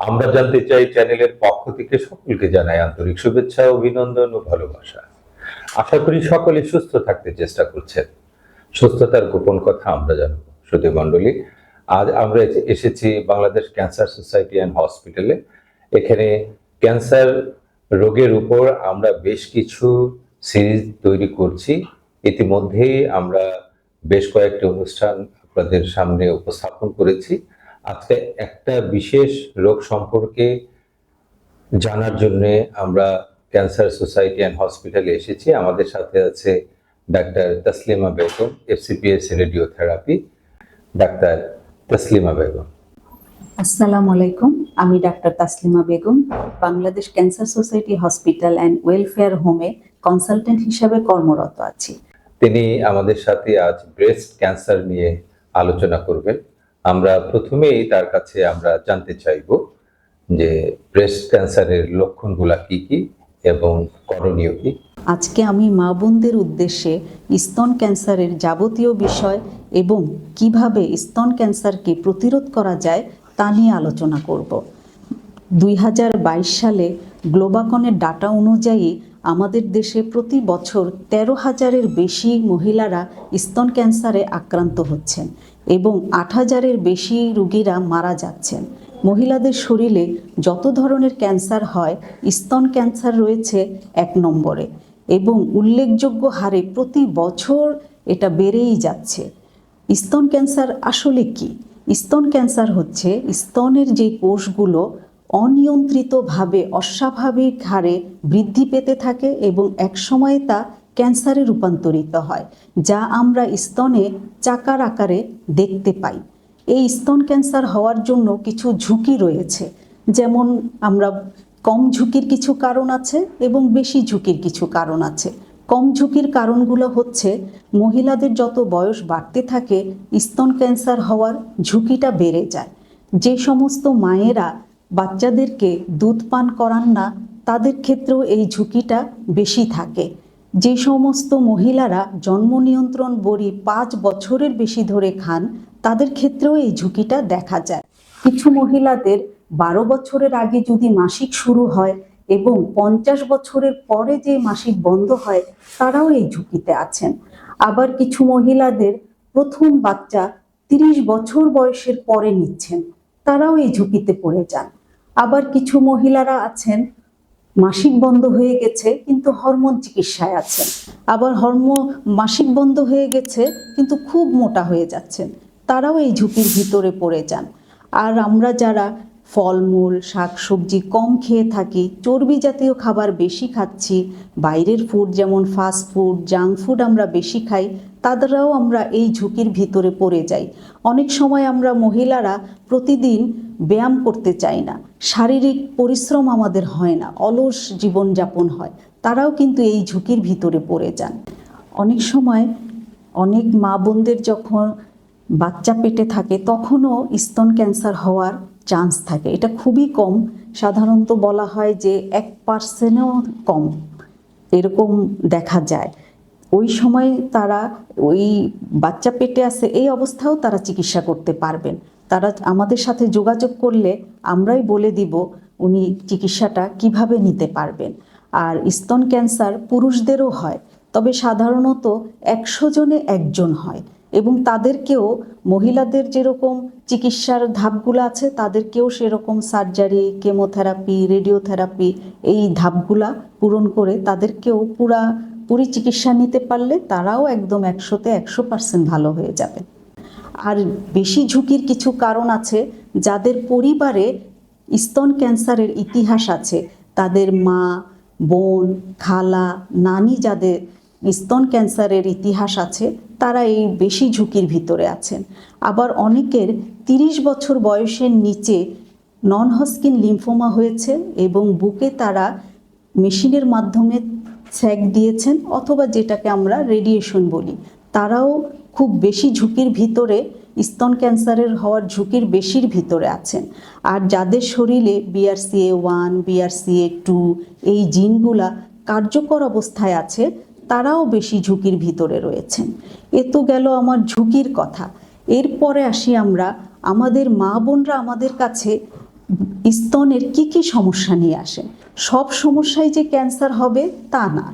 আমরা জানতে চাই চ্যানেলের পক্ষ থেকে সকলকে জানাই আন্তরিক শুভেচ্ছা, অভিনন্দন ও ভালোবাসা। আশা করি সকলে সুস্থ থাকতে চেষ্টা করছেন। সুস্থতার গোপন কথা আমরা জানব। শ্রুতি মণ্ডলী, আজ আমরা এসেছি বাংলাদেশ ক্যান্সার সোসাইটি অ্যান্ড হসপিটালে। এখানে ক্যান্সার রোগের উপর আমরা বেশ কিছু সিরিজ তৈরি করছি। ইতিমধ্যেই আমরা বেশ কয়েকটি অনুষ্ঠান আপনাদের সামনে উপস্থাপন করেছি। আজকে একটা বিশেষ রোগ সম্পর্কে জানার জন্য আমরা ক্যান্সার সোসাইটি অ্যান্ড হসপিটালে এসেছি। আমাদের সাথে আছে doctor Taslima Begum FCPS radiotherapy. Doctor Taslima Begum. আসসালামু আলাইকুম। আমি doctor Taslima Begum Bangladesh cancer society hospital and welfare হোমে কনসালটেন্ট হিসাবে কর্মরত আছি। তিনি আমাদের সাথে আজ ব্রেস্ট ক্যান্সার নিয়ে আলোচনা করবেন। আমরা প্রথমেই তার কাছে আমরা জানতে চাইব যে ব্রেস্ট ক্যান্সারের লক্ষণগুলা কি কি এবং করণীয় কি? আজকে আমি মা বোনদের উদ্দেশ্যে স্তন ক্যান্সারের যাবতীয় বিষয় এবং কীভাবে স্তন ক্যান্সারকে প্রতিরোধ করা যায় তা নিয়ে আলোচনা করব। দুই হাজার বাইশ সালে গ্লোবাকনের ডাটা অনুযায়ী আমাদের দেশে প্রতি বছর তেরো হাজারের বেশি মহিলারা স্তন ক্যান্সারে আক্রান্ত হচ্ছেন। এবং আট হাজারের বেশি রুগীরা মারা যাচ্ছেন। মহিলাদের শরীরে যত ধরনের ক্যান্সার হয়, স্তন ক্যান্সার রয়েছে এক নম্বরে এবং উল্লেখযোগ্য হারে প্রতি বছর এটা বেড়েই যাচ্ছে। স্তন ক্যান্সার আসলে কি? স্তন ক্যান্সার হচ্ছে স্তনের যে কোষগুলো অনিয়ন্ত্রিতভাবে, অস্বাভাবিক হারে বৃদ্ধি পেতে থাকে এবং একসময় তা ক্যান্সারে রূপান্তরিত হয়, যা আমরা স্তনে চাকার আকারে দেখতে পাই। এই স্তন ক্যান্সার হওয়ার জন্য কিছু ঝুঁকি রয়েছে, যেমন আমরা কম ঝুঁকির কিছু কারণ আছে এবং বেশি ঝুঁকির কিছু কারণ আছে। কম ঝুঁকির কারণগুলো হচ্ছে, মহিলাদের যত বয়স বাড়তে থাকে, স্তন ক্যান্সার হওয়ার ঝুঁকিটা বেড়ে যায়। যে সমস্ত মায়েরা বাচ্চাদেরকে দুধ পান করান না, তাদের ক্ষেত্রেও এই ঝুঁকিটা বেশি থাকে। যে সমস্ত মহিলারা জন্ম নিয়ন্ত্রণ বড়ি পাঁচ বছরের বেশি ধরে খান, তাদের ক্ষেত্রেও এই ঝুঁকিটা দেখা যায়। কিছু মহিলাদের বারো বছরের আগে যদি মাসিক শুরু হয় এবং পঞ্চাশ বছরের পরে যে মাসিক বন্ধ হয়, তারাও এই ঝুঁকিতে আছেন। আবার কিছু মহিলাদের প্রথম বাচ্চা তিরিশ বছর বয়সের পরে নিচ্ছেন, তারাও এই ঝুঁকিতে পড়ে যান। আবার কিছু মহিলারা আছেন মাসিক বন্ধ হয়ে গেছে, কিন্তু হরমোন চিকিৎসায় আছেন। আবার হরমো মাসিক বন্ধ হয়ে গেছে, কিন্তু খুব মোটা হয়ে যাচ্ছেন। তারাও এই ঝুঁকির ভিতরে পড়ে যান। আর আমরা যারা ফলমূল, শাকসবজি কম খেয়ে থাকি, চর্বি জাতীয় খাবার বেশি খাচ্ছি, বাইরের ফুড যেমন ফাস্ট ফুড জাঙ্ক ফুড আমরা বেশি খাই তাদেরও আমরা এই ঝুঁকির ভিতরে পড়ে যাই। অনেক সময় আমরা মহিলারা প্রতিদিন ব্যায়াম করতে চাই না। শারীরিক পরিশ্রম আমাদের হয় না, অলস জীবনযাপন হয়। তারাও কিন্তু এই ঝুঁকির ভিতরে পড়ে যান। অনেক সময় অনেক মা বোনদের যখন বাচ্চা পেটে থাকে, তখনও স্তন ক্যান্সার হওয়ার চান্স থাকে। এটা খুবই কম। সাধারণত বলা হয় যে এক পার্সেন্টও কম। এরকম দেখা যায়। ওই সময় তারা, ওই বাচ্চা পেটে আছে, এই অবস্থাও তারা চিকিৎসা করতে পারবেন। তারা আমাদের সাথে যোগাযোগ করলে আমরাই বলে দিব উনি চিকিৎসাটা কীভাবে নিতে পারবেন। আর স্তন ক্যান্সার পুরুষদেরও হয়, তবে সাধারণত একশো জনে একজন হয় এবং তাদেরকেও মহিলাদের যেরকম চিকিৎসার ধাপগুলো আছে, তাদেরকেও সেরকম সার্জারি, কেমোথেরাপি, রেডিওথেরাপি এই ধাপগুলা পূরণ করে তাদেরকেও পুরা, পুরি চিকিৎসা নিতে পারলে তারাও একদম একশোতে একশো পার্সেন্ট ভালো হয়ে যাবে। আর বেশি ঝুঁকির কিছু কারণ আছে যাদের পরিবারে স্তন ক্যান্সারের ইতিহাস আছে। তাদের মা, বোন, খালা, নানি যাদের স্তন ক্যান্সারের ইতিহাস আছে, তারা এই বেশি ঝুঁকির ভিতরে আছেন। আবার অনেকের তিরিশ বছর বয়সের নিচে নন হস্কিন লিম্ফোমা হয়েছে এবং বুকে তারা মেশিনের মাধ্যমে ছ্যাক দিয়েছেন অথবা যেটাকে আমরা রেডিয়েশন বলি। তারাও খুব বেশি ঝুঁকির ভিতরে স্তন ক্যান্সারের হওয়ার ঝুঁকির বেশির ভিতরে আছেন। আর যাদের শরীরে বিআরসিএ ওয়ান বিআরসিএ টু এই জিনগুলা কার্যকর অবস্থায় আছে, তারাও বেশি ঝুঁকির ভিতরে রয়েছেন। এ তো গেল আমার ঝুঁকির কথা। এরপরে আসি আমরা, আমাদের মা বোনরা আমাদের কাছে স্তনের কি কি সমস্যা নিয়ে আসে? সব সমস্যায় যে ক্যান্সার হবে তা না।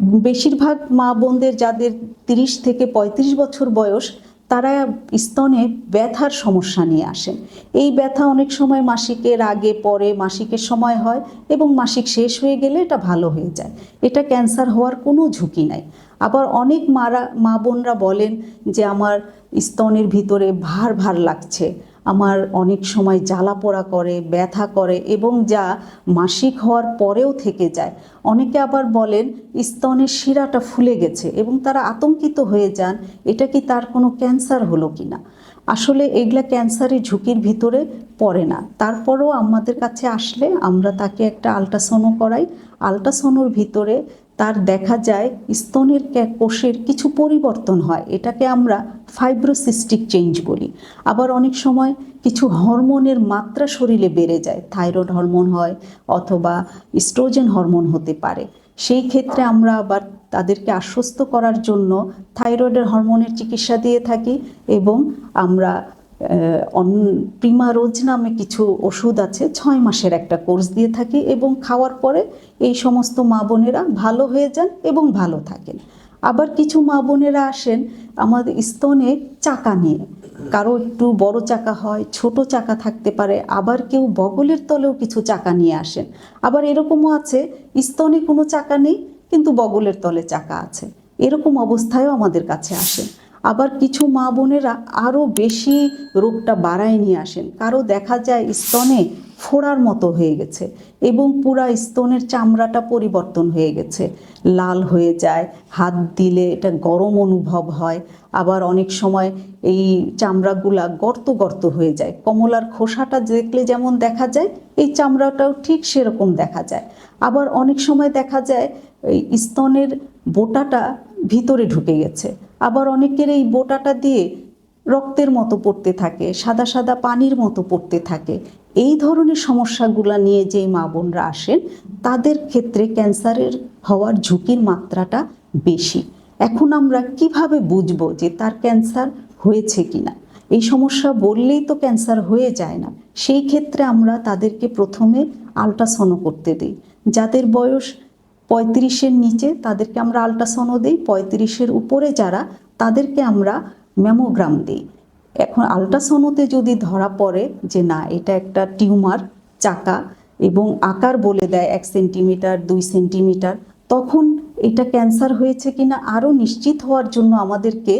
বেশিরভাগ মা বোনদের যাদের তিরিশ থেকে ৩৫ বছর বয়স, তারা স্তনে ব্যথার সমস্যা নিয়ে আসেন। এই ব্যথা অনেক সময় মাসিকের আগে পরে মাসিকের সময় হয় এবং মাসিক শেষ হয়ে গেলে এটা ভালো হয়ে যায়। এটা ক্যান্সার হওয়ার কোনো ঝুঁকি নাই। আবার অনেক মারা, মা বোনরা বলেন যে, আমার স্তনের ভিতরে ভার ভার লাগছে। আমার অনেক সময় জ্বালা পোড়া করে, ব্যথা করে এবং যা মাসিক হওয়ার পরেও থেকে যায়। অনেকে আবার বলেন, স্তনের শিরাটা ফুলে গেছে এবং তারা আতঙ্কিত হয়ে যান, এটা কি তার কোনো ক্যান্সার হলো কি না? আসলে এগুলা ক্যান্সারের ঝুঁকির ভিতরে পড়ে না। তারপরেও আমাদের কাছে আসলে আমরা তাকে একটা আলট্রাসোনো করাই। আলট্রাসোনোর ভিতরে তার দেখা যায় স্তনের কোষের কিছু পরিবর্তন হয়। এটাকে আমরা ফাইব্রোসিস্টিক চেঞ্জ বলি। আবার অনেক সময় কিছু হরমোনের মাত্রা শরীরে বেড়ে যায়। থাইরয়েড হরমোন হয় অথবা স্ট্রোজেন হরমোন হতে পারে। সেই ক্ষেত্রে আমরা আবার তাদেরকে আশ্বস্ত করার জন্য থাইরয়েডের হরমোনের চিকিৎসা দিয়ে থাকি এবং আমরা প্রিমারোজ নামে কিছু ওষুধ আছে, ছয় মাসের একটা কোর্স দিয়ে থাকি এবং খাওয়ার পরে এই সমস্ত মা বোনেরা ভালো হয়ে যান এবং ভালো থাকেন। আবার কিছু মা বোনেরা আসেন আমাদের স্তনে চাকা নিয়ে। কারও একটু বড় চাকা হয়, ছোট চাকা থাকতে পারে, আবার কেউ বগলের তলেও কিছু চাকা নিয়ে আসেন। আবার এরকমও আছে, স্তনে কোনো চাকা নেই, কিন্তু বগলের তলে চাকা আছে। এরকম অবস্থায়ও আমাদের কাছে আসেন। আবার কিছু মা বোনেরা আরও বেশি রোগটা বাড়ায় নিয়ে আসেন। কারও দেখা যায় স্তনে ফোড়ার মতো হয়ে গেছে এবং পুরা স্তনের চামড়াটা পরিবর্তন হয়ে গেছে। লাল হয়ে যায়, হাত দিলে এটা গরম অনুভব হয়। আবার অনেক সময় এই চামড়াগুলা গর্ত গর্ত হয়ে যায়। কমলার খোসাটা দেখলে যেমন দেখা যায়, এই চামড়াটাও ঠিক সেরকম দেখা যায়। আবার অনেক সময় দেখা যায় এই স্তনের বোটাটা ভিতরে ঢুকে গেছে। আবার অনেকের এই বোটাটা দিয়ে রক্তের মতো পড়তে থাকে, সাদা সাদা পানির মতো পড়তে থাকে। এই ধরনের সমস্যাগুলো নিয়ে যেই মা বোনরা আসেন, তাদের ক্ষেত্রে ক্যান্সারের হওয়ার ঝুঁকির মাত্রাটা বেশি। এখন আমরা কীভাবে বুঝব যে তার ক্যান্সার হয়েছে কিনা? এই সমস্যা বললেই তো ক্যান্সার হয়ে যায় না। সেই ক্ষেত্রে আমরা তাদেরকে প্রথমে আলট্রাসোনো করতে দিই। যাদের বয়স পঁয়ত্রিশের নিচে তাদেরকে আমরা আলট্রাসোনো দিই, পঁয়ত্রিশের উপরে যারা, তাদেরকে আমরা ম্যামোগ্রাম দিই। এখন আলট্রাসোনোতে যদি ধরা পড়ে যে না, এটা একটা টিউমার, চাকা এবং আকার বলে দেয় এক সেন্টিমিটার, দুই সেন্টিমিটার, তখন এটা ক্যান্সার হয়েছে কিনা আরও নিশ্চিত হওয়ার জন্য আমাদেরকে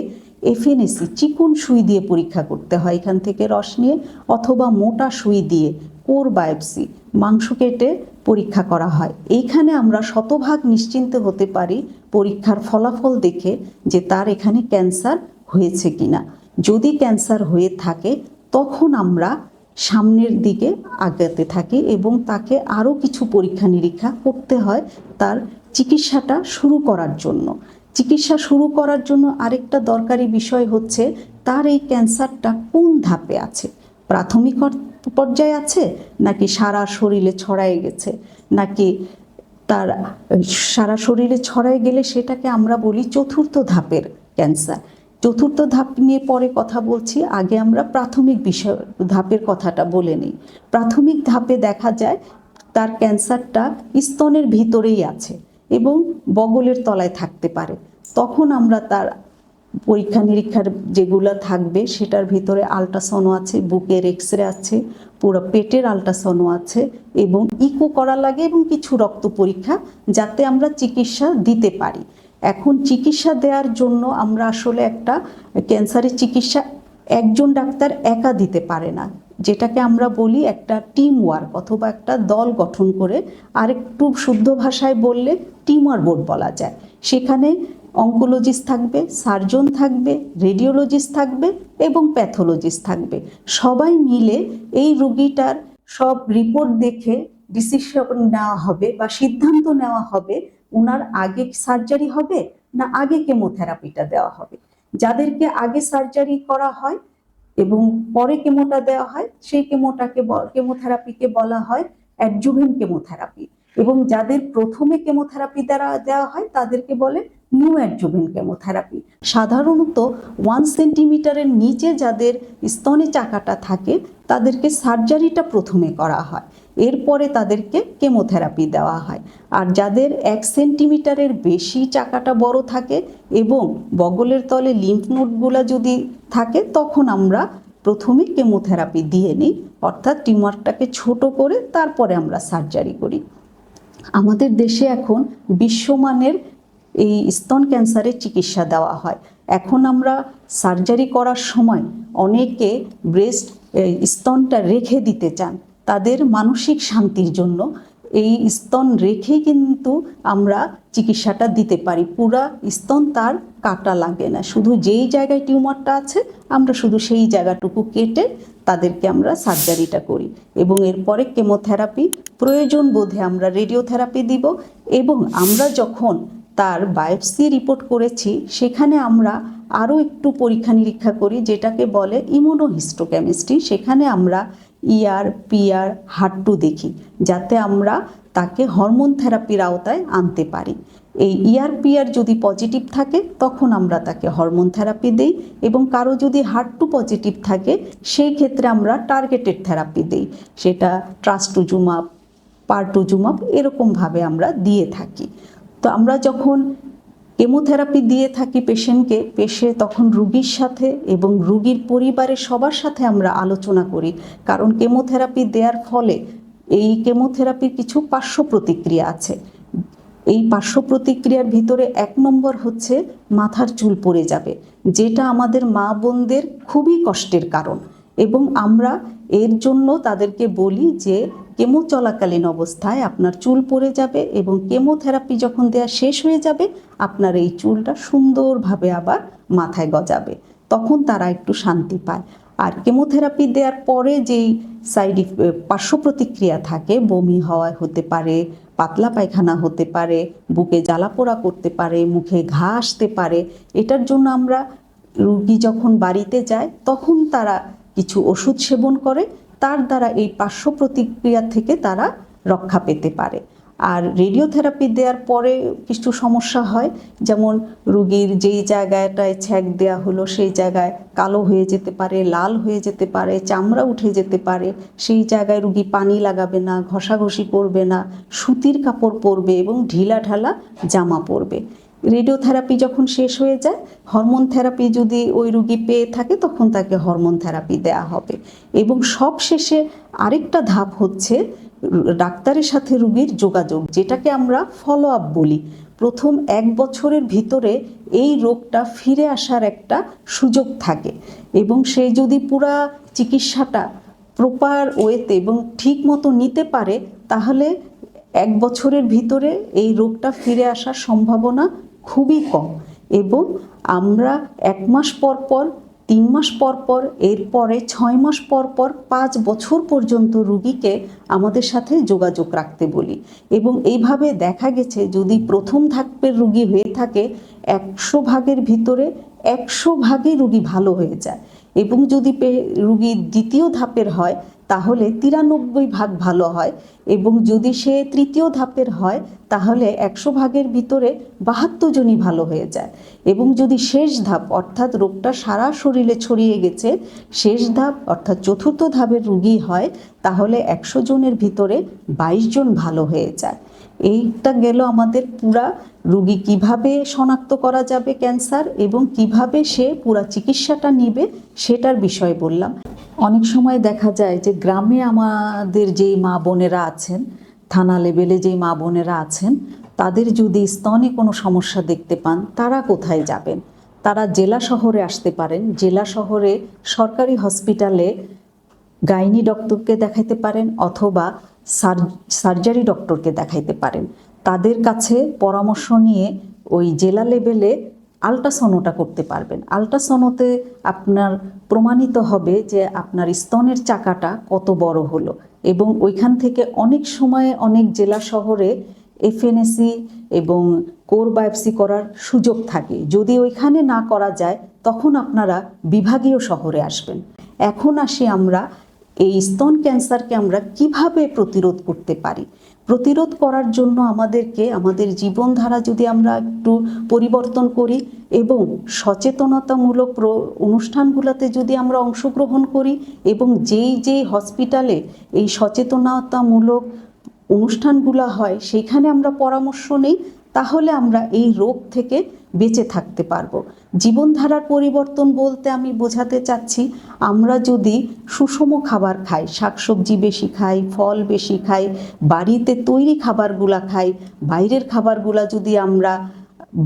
এফএনএসি, চিকন সুই দিয়ে পরীক্ষা করতে হয় এখান থেকে রস নিয়ে, অথবা মোটা সুই দিয়ে কোর বায়োপসি, মাংস কেটে পরীক্ষা করা হয়। এইখানে আমরা শতভাগ নিশ্চিন্ত হতে পারি পরীক্ষার ফলাফল দেখে যে তার এখানে ক্যান্সার হয়েছে কিনা। যদি ক্যান্সার হয়ে থাকে, তখন আমরা সামনের দিকে আগাতে থাকি এবং তাকে আরও কিছু পরীক্ষা নিরীক্ষা করতে হয় তার চিকিৎসাটা শুরু করার জন্য। চিকিৎসা শুরু করার জন্য আরেকটা দরকারি বিষয় হচ্ছে, তার এই ক্যান্সারটা কোন ধাপে আছে? প্রাথমিক পর্যায়ে আছে? নাকি সারা শরীরে ছড়ায় গেছে? নাকি তার সারা শরীরে ছড়ায় গেলে সেটাকে আমরা বলি চতুর্থ ধাপের ক্যান্সার। চতুর্থ ধাপ নিয়ে পরে কথা বলছি, আগে আমরা প্রাথমিক বিষয়, ধাপের কথাটা বলে নিই। প্রাথমিক ধাপে দেখা যায় তার ক্যান্সারটা স্তনের ভিতরেই আছে এবং বগলের তলায় থাকতে পারে। তখন আমরা তার পরীক্ষা নিরীক্ষার যেগুলো থাকবে, সেটার ভিতরে আলট্রাসোনো আছে, বুকের এক্স রে আছে, পুরো পেটের আলট্রাসোনো আছে এবং ইকো করা লাগে এবং কিছু রক্ত পরীক্ষা যাতে আমরা চিকিৎসা দিতে পারি। এখন চিকিৎসা দেওয়ার জন্য আমরা আসলে একটা ক্যান্সারের চিকিৎসা একজন ডাক্তার একা দিতে পারে না। যেটাকে আমরা বলি একটা টিম ওয়ার্ক অথবা একটা দল গঠন করে আরেকটু শুদ্ধ ভাষায় বললে টিমওয়ার বোর্ড বলা যায়। সেখানে অঙ্কোলজিস্ট থাকবে, সার্জন থাকবে, রেডিওলজিস্ট থাকবে এবং প্যাথোলজিস্ট থাকবে। সবাই মিলে এই রুগীটার সব রিপোর্ট দেখে ডিসিশন নেওয়া হবে বা সিদ্ধান্ত নেওয়া হবে ওনার আগে সার্জারি হবে না আগে কেমোথেরাপিটা দেওয়া হবে। যাদেরকে আগে সার্জারি করা হয় এবং পরে কেমোটা দেওয়া হয়, সেই কেমোটাকে কেমোথেরাপিকে বলা হয় অ্যাডজুভেন্ট কেমোথেরাপি। এবং যাদের প্রথমে কেমোথেরাপি দ্বারা দেওয়া হয়, তাদেরকে বলে নিউ অ্যাডজুভেন্ট কেমোথেরাপি। সাধারণত ওয়ান সেন্টিমিটারের নিচে যাদের স্তনে চাকাটা থাকে, তাদেরকে সার্জারিটা প্রথমে করা হয়। এরপরে তাদেরকে কেমোথেরাপি দেওয়া হয়। আর যাদের এক সেন্টিমিটারের বেশি চাকাটা বড় থাকে এবং বগলের তলে লিম্ফ নোডগুলো যদি থাকে, তখন আমরা প্রথমে কেমোথেরাপি দিয়ে নিই, অর্থাৎ টিউমারটাকে ছোট করে তারপরে আমরা সার্জারি করি। আমাদের দেশে এখন বিশ্বমানের এই স্তন ক্যান্সারের চিকিৎসা দেওয়া হয়। এখন আমরা সার্জারি করার সময় অনেকে ব্রেস্ট স্তনটা রেখে দিতে চান। তাদের মানসিক শান্তির জন্য এই স্তন রেখে কিন্তু আমরা চিকিৎসাটা দিতে পারি। পুরা স্তন তার কাটা লাগে না। শুধু যেই জায়গায় টিউমারটা আছে, আমরা শুধু সেই জায়গাটুকু কেটে তাদেরকে আমরা সার্জারিটা করি। এবং এরপরে কেমোথেরাপি, প্রয়োজন বোধে আমরা রেডিওথেরাপি দিব। এবং আমরা যখন তার বায়োপসি রিপোর্ট করেছি, সেখানে আমরা আরও একটু পরীক্ষা নিরীক্ষা করি, যেটাকে বলে ইমিউনোহিস্টোকেমিস্ট্রি সেখানে আমরা ইআর পিআর হাট্টু দেখি, যাতে আমরা তাকে হরমোন থেরাপির আওতায় আনতে পারি। এই ইয়ার, পিয়ার যদি পজিটিভ থাকে, তখন আমরা তাকে হরমোন থেরাপি দেই এবং কারও যদি হার্টটু পজিটিভ থাকে, সেই ক্ষেত্রে আমরা টার্গেটেড থেরাপি দেই। সেটা ট্রাস্টুজুমাপ পার্টুজুমাপ এরকমভাবে আমরা দিয়ে থাকি। তো আমরা যখন কেমোথেরাপি দিয়ে থাকি পেশেন্টকে, পেশে তখন রুগীর সাথে এবং রুগীর পরিবারের সবার সাথে আমরা আলোচনা করি। কারণ কেমোথেরাপি দেওয়ার ফলে এই কেমোথেরাপির কিছু পার্শ্ব প্রতিক্রিয়া আছে। এই পার্শ্ব প্রতিক্রিয়ার ভিতরে এক নম্বর হচ্ছে মাথার চুল পড়ে যাবে, যেটা আমাদের মা বোনদের খুবই কষ্টের কারণ। এবং আমরা এর জন্য তাদেরকে বলি যে কেমো চলাকালীন অবস্থায় আপনার চুল পড়ে যাবে এবং কেমোথেরাপি যখন দেওয়া শেষ হয়ে যাবে, আপনার এই চুলটা সুন্দরভাবে আবার মাথায় গজাবে। তখন তারা একটু শান্তি পায়। আর কেমোথেরাপি দেওয়ার পরে যেই সাইড পার্শ্ব প্রতিক্রিয়া থাকে, বমি হওয়া হতে পারে, পাতলা পায়খানা হতে পারে, বুকে জ্বালাপোড়া করতে পারে, মুখে ঘা আসতে পারে, এটার জন্য আমরা রুগী যখন বাড়িতে যায়, তখন তারা কিছু ওষুধ সেবন করে তার দ্বারা এই পার্শ্ব প্রতিক্রিয়া থেকে তারা রক্ষা পেতে পারে। আর রেডিওথেরাপি দেওয়ার পরে কিছু সমস্যা হয়, যেমন রুগীর যেই জায়গাটায় ছ্যাক দেওয়া হলো সেই জায়গায় কালো হয়ে যেতে পারে, লাল হয়ে যেতে পারে, চামড়া উঠে যেতে পারে, সেই জায়গায় রুগী পানি লাগাবে না, ঘষাঘষি করবে না, সুতির কাপড় পরবে এবং ঢিলা ঢালা জামা পরবে। রেডিওথেরাপি যখন শেষ হয়ে যায়, হরমোন থেরাপি যদি ওই রুগী পেয়ে থাকে, তখন তাকে হরমোন থেরাপি দেয়া হবে। এবং সব শেষে আরেকটা ধাপ হচ্ছে ডাক্তারের সাথে রুগীর যোগাযোগ, যেটাকে আমরা ফলো আপ বলি। প্রথম এক বছরের ভিতরে এই রোগটা ফিরে আসার একটা সুযোগ থাকে এবং সে যদি পুরা চিকিৎসাটা প্রপার ওয়েতে এবং ঠিক মতো নিতে পারে, তাহলে এক বছরের ভিতরে এই রোগটা ফিরে আসার সম্ভাবনা খুবই কম। এবং আমরা এক মাস পর পর, তিন মাস পর পর, এরপরে ছয় মাস পর পর পাঁচ বছর পর্যন্ত রুগীকে আমাদের সাথে যোগাযোগ রাখতে বলি। এবং এইভাবে দেখা গেছে, যদি প্রথম ধাপের রুগী হয়ে থাকে, একশো ভাগের ভিতরে একশো ভাগে রুগী ভালো হয়ে যায়। এবং যদি রুগী দ্বিতীয় ধাপের হয় তাহলে তিরানব্বই ভাগ ভালো হয় এবং যদি সে তৃতীয় ধাপের হয়, তাহলে একশো ভাগের ভিতরে বাহাত্তর জনই ভালো হয়ে যায়। এবং যদি শেষ ধাপ, অর্থাৎ রোগটা সারা শরীরে ছড়িয়ে গেছে, শেষ ধাপ, অর্থাৎ চতুর্থ ধাপের রুগী হয়, তাহলে একশো জনের ভিতরে বাইশ জন ভালো হয়ে যায়। এইটা গেল আমাদের পুরা রুগী কীভাবে শনাক্ত করা যাবে ক্যান্সার এবং কীভাবে সে পুরা চিকিৎসাটা নিবে সেটার বিষয় বললাম। অনেক সময় দেখা যায় যে গ্রামে আমাদের যেই মা বোনেরা আছেন, থানা লেভেলে যেই মা বোনেরা আছেন, তাদের যদি স্তনে কোনো সমস্যা দেখতে পান, তারা কোথায় যাবেন? তারা জেলা শহরে আসতে পারেন, জেলা শহরে সরকারি হসপিটালে গাইনি ডক্টরকে দেখাইতে পারেন অথবা সার্জারি ডক্টরকে দেখাইতে পারেন। তাদের কাছে পরামর্শ নিয়ে ওই জেলা লেভেলে আলট্রাসনোটা করতে পারবেন। আলট্রাসনোতে আপনার প্রমাণিত হবে যে আপনার স্তনের চাকাটা কত বড় হলো এবং ওইখান থেকে অনেক সময়ে অনেক জেলা শহরে এফএনএসি এবং কোর বায়োপসি করার সুযোগ থাকে। যদি ওইখানে না করা যায়, তখন আপনারা বিভাগীয় শহরে আসবেন। এখন আসি আমরা এই স্তন ক্যান্সারকে আমরা কীভাবে প্রতিরোধ করতে পারি? প্রতিরোধ করার জন্য আমাদেরকে, আমাদের জীবনধারা যদি আমরা একটু পরিবর্তন করি এবং সচেতনতামূলক অনুষ্ঠানগুলোতে যদি আমরা অংশগ্রহণ করি এবং যেই যেই হসপিটালে এই সচেতনতামূলক অনুষ্ঠানগুলো হয়, সেখানে আমরা পরামর্শ নেই তাহলে আমরা এই রোগ থেকে বেঁচে থাকতে পারব। জীবনধারার পরিবর্তন বলতে আমি বোঝাতে চাচ্ছি, আমরা যদি সুষম খাবার খাই, শাকসবজি বেশি খাই, ফল বেশি খাই, বাড়িতে তৈরি খাবারগুলা খাই, বাইরের খাবারগুলা যদি আমরা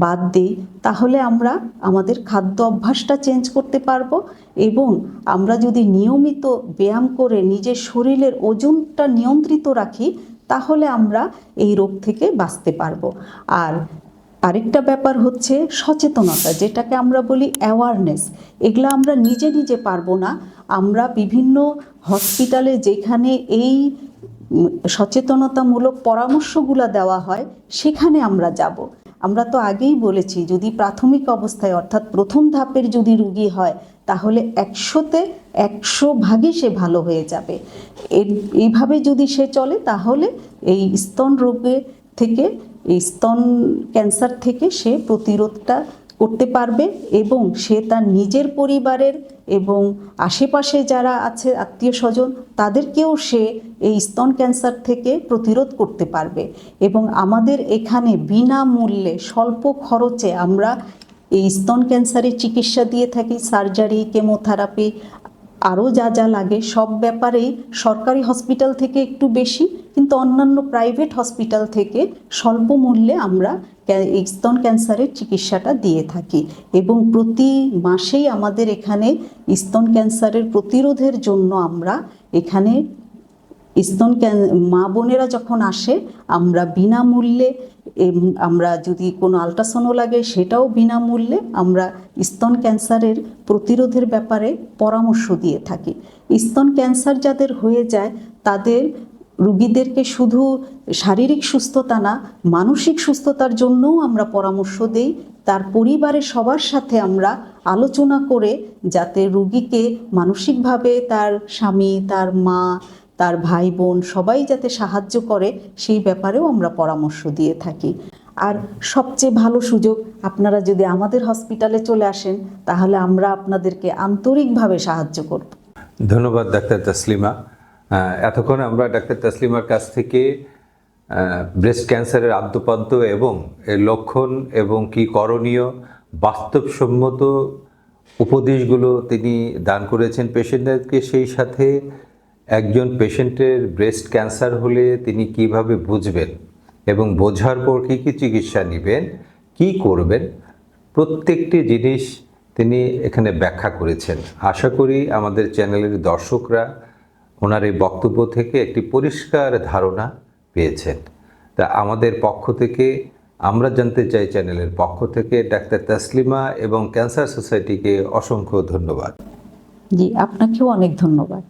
বাদ দিই, তাহলে আমরা আমাদের খাদ্য অভ্যাসটা চেঞ্জ করতে পারব এবং আমরা যদি নিয়মিত ব্যায়াম করে নিজের শরীরের ওজনটা নিয়ন্ত্রিত রাখি তাহলে আমরা এই রোগ থেকে বাঁচতে পারব। আর আরেকটা ব্যাপার হচ্ছে সচেতনতা, যেটাকে আমরা বলি অ্যাওয়ারনেস এগুলো আমরা নিজে নিজে পারব না। আমরা বিভিন্ন হসপিটালে যেখানে এই সচেতনতামূলক পরামর্শগুলো দেওয়া হয়, সেখানে আমরা যাব। আমরা তো আগেই বলেছি, যদি প্রাথমিক অবস্থায়, অর্থাৎ প্রথম ধাপের যদি রুগী হয়, তাহলে একশোতে একশো ভাগে সে ভালো হয়ে যাবে। এর- এইভাবে যদি সে চলে, তাহলে এই স্তন রোগে থেকে, এই স্তন ক্যান্সার থেকে সে প্রতিরোধটা করতে পারবে এবং সে তার নিজের পরিবারের এবং আশেপাশে যারা আছে আত্মীয় স্বজন, তাদেরকেও সে এই স্তন ক্যান্সার থেকে প্রতিরোধ করতে পারবে। এবং আমাদের এখানে বিনামূল্যে স্বল্প খরচে আমরা এই স্তন ক্যান্সারের চিকিৎসা দিয়ে থাকি, সার্জারি, কেমোথেরাপি আরও যা যা লাগে, সব ব্যাপারেই সরকারি হসপিটাল থেকে একটু বেশি, কিন্তু অন্যান্য প্রাইভেট হসপিটাল থেকে স্বল্প মূল্যে আমরা স্তন ক্যান্সারের চিকিৎসাটা দিয়ে থাকি। এবং প্রতি মাসেই আমাদের এখানে স্তন ক্যান্সারের প্রতিরোধের জন্য আমরা এখানে স্তন ক্যান, মা বোনেরা যখন আসে, আমরা বিনামূল্যে আমরা যদি কোনো আলট্রাসাউন্ড লাগে, সেটাও বিনামূল্যে আমরা স্তন ক্যান্সারের প্রতিরোধের ব্যাপারে পরামর্শ দিয়ে থাকি। স্তন ক্যান্সার যাদের হয়ে যায়, তাদের রুগীদেরকে শুধু শারীরিক সুস্থতা না, মানসিক সুস্থতার জন্যও আমরা পরামর্শ দেই। তার পরিবারের সবার সাথে আমরা আলোচনা করে, যাতে রুগীকে মানসিকভাবে তার স্বামী, তার মা তার ভাই বোন সবাই যাতে সাহায্য করে, সেই ব্যাপারেও আমরা পরামর্শ দিয়ে থাকি। আর সবচেয়ে ভালো সুযোগ, আপনারা যদি আমাদের হসপিটালে চলে আসেন, তাহলে আমরা আপনাদেরকে আন্তরিকভাবে সাহায্য করব। ধন্যবাদ, ডাক্তার তাসলিমা। এতক্ষণ আমরা ডাক্তার তাসলিমার কাছ থেকে ব্রেস্ট ক্যান্সারের আদ্যপাদ্য এবং এর লক্ষণ এবং কি করণীয়, বাস্তবসম্মত উপদেশগুলো তিনি দান করেছেন পেশেন্টদেরকে, সেই সাথে একজন পেশেন্টের ব্রেস্ট ক্যান্সার হলে তিনি কীভাবে বুঝবেন এবং বোঝার পর কী কী চিকিৎসা নেবেন, কি করবেন, প্রত্যেকটি জিনিস তিনি এখানে ব্যাখ্যা করেছেন। আশা করি আমাদের চ্যানেলের দর্শকরা ওনার এই বক্তব্য থেকে একটি পরিষ্কার ধারণা পেয়েছেন। তা আমাদের পক্ষ থেকে, আমরা জানতে চাই চ্যানেলের পক্ষ থেকে, ডাক্তার তাসলিমা এবং ক্যান্সার সোসাইটিকে অসংখ্য ধন্যবাদ। জি, আপনাকেও অনেক ধন্যবাদ।